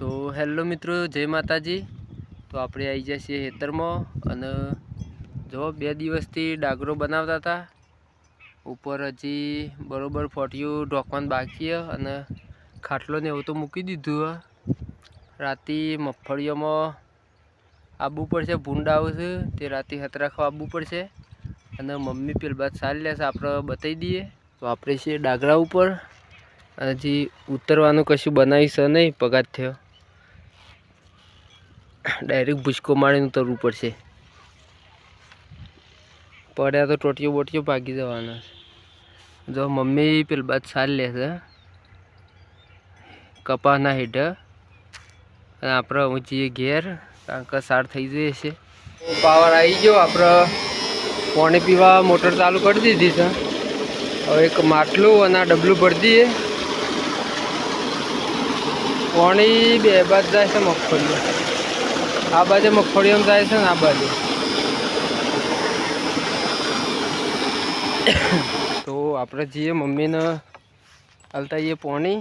તો હેલો મિત્રો, જય માતાજી. તો આપણે આવી જાય છીએ ખેતરમાં અને જો બે દિવસથી ડાગરો બનાવતા હતા. ઉપર હજી બરોબર ફોટિયું ઢોકવાનું બાકી અને ખાટલો ને એવું તો મૂકી દીધું રાતે મગફળીઓમાં આવવું પડશે, ભૂંડા આવશે, તે રાતે હતરાખવા આવવું પડશે. અને મમ્મી પેલ બાદ સારી લેશે, આપણે બતાવી દઈએ. તો આપણે છીએ ડાગરા ઉપર. હજી ઉતરવાનું કશું બનાવીશ નહીં, પગાર થયો. ડાયરેક્ટ ભૂસકો મારીને ઉતરવું પડશે. પડ્યા તો ટોટીઓ બોટીઓ ભાગી જવાના છે. જો મમ્મી પેલી બાદ સાર લેશે કપાના હેઠ અને આપણે જઈએ ઘેર. કારણ કે સાર થઈ જઈએ છે. પાવર આવી ગયો. આપણે પાણી પીવા મોટર ચાલુ કરી દીધી છે. હવે એક માટલું અને આ ડબલું ભરી દઈએ. પાણી બે બાદ જાય છે મગફળીઓ આ બાજુ મગફળીઓ જાય છે ને આ બાજુ. તો આપણે જઈએ મમ્મીને હાલતા જઈએ પોણી.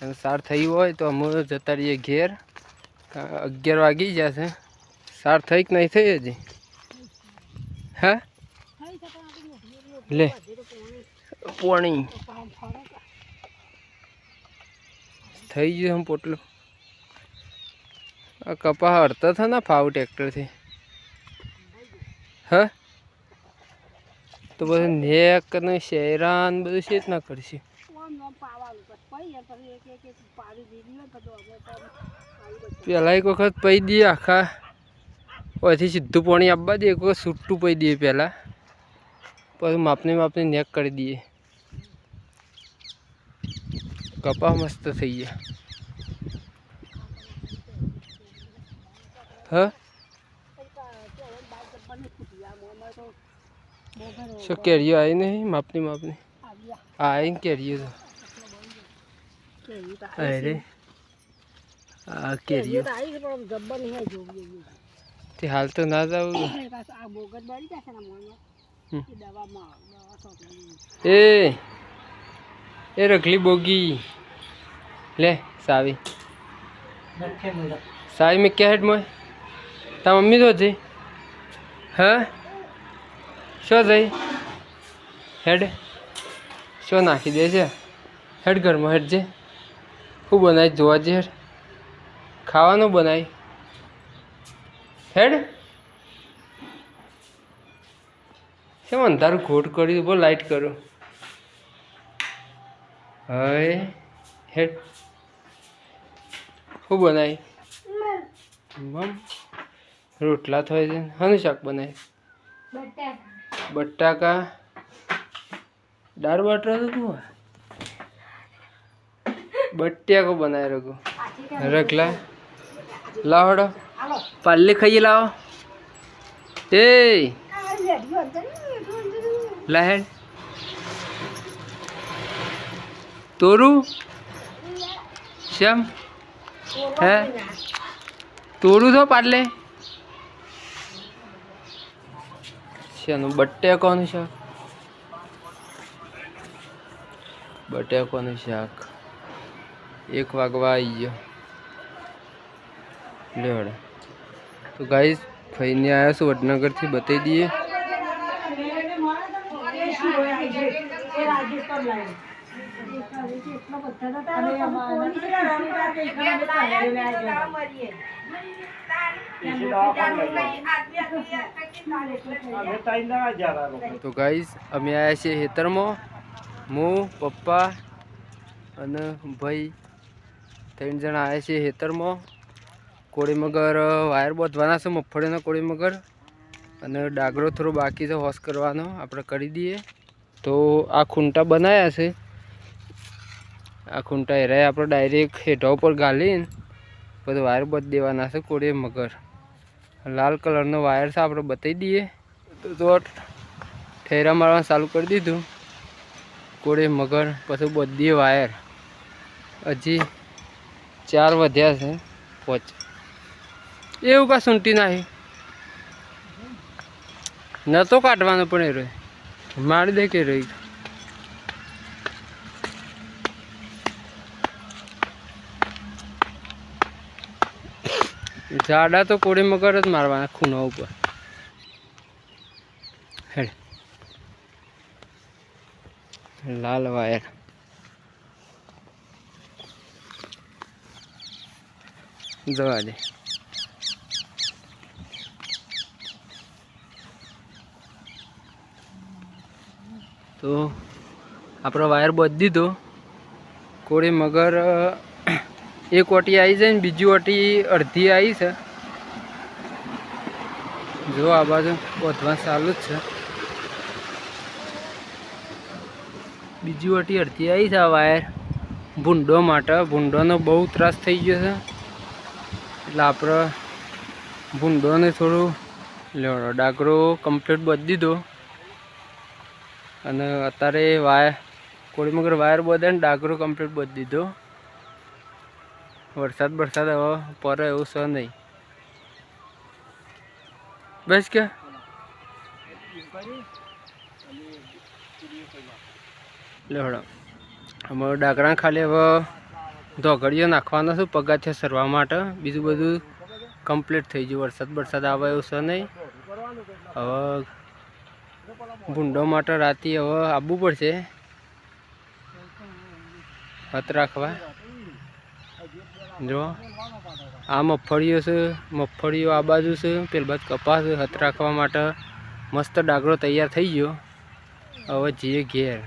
અને સાર થઈ હોય તો અમે જતા રહીએ ઘેર. અગિયાર વાગી જશે સાર થઈ કે નહીં થઈ હજી? હા? લે. પોણી. થઈ ગયું આમ પોટલું. આ કપા હરતા થા ને ફાવ ટ્રેક્ટરથી હા? તો બધું નેક ને શેરાન બધું છે જ ના કરશે. પહેલાં એક વખત પૈ દઈએ આખા. પછી સીધું પાણી આપવા દઈએ એક વખત છૂટું પૈ દઈએ પહેલાં પછી માપને માપને નેક કરી દઈએ. કપા મસ્ત થઈ ગયા હા? શું કેરીઓ આવી નહીં? માપની માપની. આવીને કેરીઓ તો. અરે આ કેરીઓ તે હાલ તો ના જાવ એ એ રખલી બોગી. લે સાવી. સાવી મેં ક્યાં હેડ મોય તા મમ્મી તો થઈ હા? શું થઈ હેડ. શું નાખી દે છે? હેડ ઘરમાં, હેડ જે. શું બનાવી જોવા જે હેડ. ખાવાનું બનાવી હેડ. કેમ અંધારું ખોટ કર્યું? બોલ લાઇટ કરો. હવે હેડ. શું બનાવી મમ. રોટલા થાય છે. હાનું શાક બનાવી બટાકા. દાળ બાટરા તો કુવા બટ્યાકો બનાવી રગો રગલા લાવડો. પાલ્લી ખાઈએ લાવો. એ લહેડ તોરું. શ્યામ હે? તોરું તો પાડલે શાનું? બટેકોનું શાક. બટેકોનું શાક. એક વાગવા આવી ગયો લેવડે તો ગાઈસ ફઈને આવ્યા છું વડનગરથી બતાવી દઈએ. તો ગાઈઝ અમે આવ્યા છીએ ખેતરમાં. હું, પપ્પા અને ભાઈ. ત્રણ જણા આવ્યા છીએ ખેતરમાં. કોળી મગર વાયર બોધવાના છે, મગફળીનો કોળી મગર. અને ડાગરો થોડો બાકી છે, હોશ કરવાનો. આપણે કરી દઈએ. તો આ ખૂંટા બનાવ્યા છે. આ ખૂંટા એરાય આપણે ડાયરેક્ટ હેઠા ઉપર ગાલીને બધો વાયર બધ દેવાના છે કોળી મગર. લાલ કલરનો વાયર છે આપણે બતાવી દઈએ. તો ઠેરા મારવાનું ચાલુ કરી દીધું. કોળે મગર, પછી બધી વાયર હજી ચાર વધ્યા છે, પોચ. એવું કાં સૂંટી નાખી. નહોતો કાઢવાનો પણ એ રહ્યો. મારી દે કે રહી. જાડા તો કોળી મગર જ મારવાના ખૂણા ઉપર. હેડ. લાલ વાયર. જવા દે. તો આપણો વાયર બધી દીધો. કોળી મગર એક ઓટી આવી છે ને બીજી ઓટી અડધી આવી છે. જો આ બાજુ વધવા ચાલુ જ છે. બીજી ઓટી અડધી આવી છે આ વાયર. ભૂંડો માટે, ભૂંડોનો બહુ ત્રાસ થઈ ગયો છે. એટલે આપણે ભૂંડોને થોડું લેવડો ડાકરો કમ્પ્લીટ બધી દીધો. અને અત્યારે વાયર કોળી મગર વાયર બધે ને ડાકરો કમ્પ્લીટ બધી દીધો. વરસાદ વરસાદ હવે પડે એવું છે નહીં. બસ કે? લેવડો અમારો ડાકરા ખાલી હવે ધોગડીઓ નાખવાનો છું પગાથિયા સરવા માટે. બીજું બધું કમ્પ્લીટ થઈ ગયું. વરસાદ વરસાદ આવે એવું છે નહીં. હવે ભૂંડો માટે રાતે હવે આવવું પડશે. હત રાખવા. જો, આ મગફળીઓ છે, મગફળીઓ આ બાજુ છે, પેલ બાજુ કપાસ હત રાખવા માટે મસ્ત ડાગરો તૈયાર થઈ ગયો. હવે જઈએ ઘેર.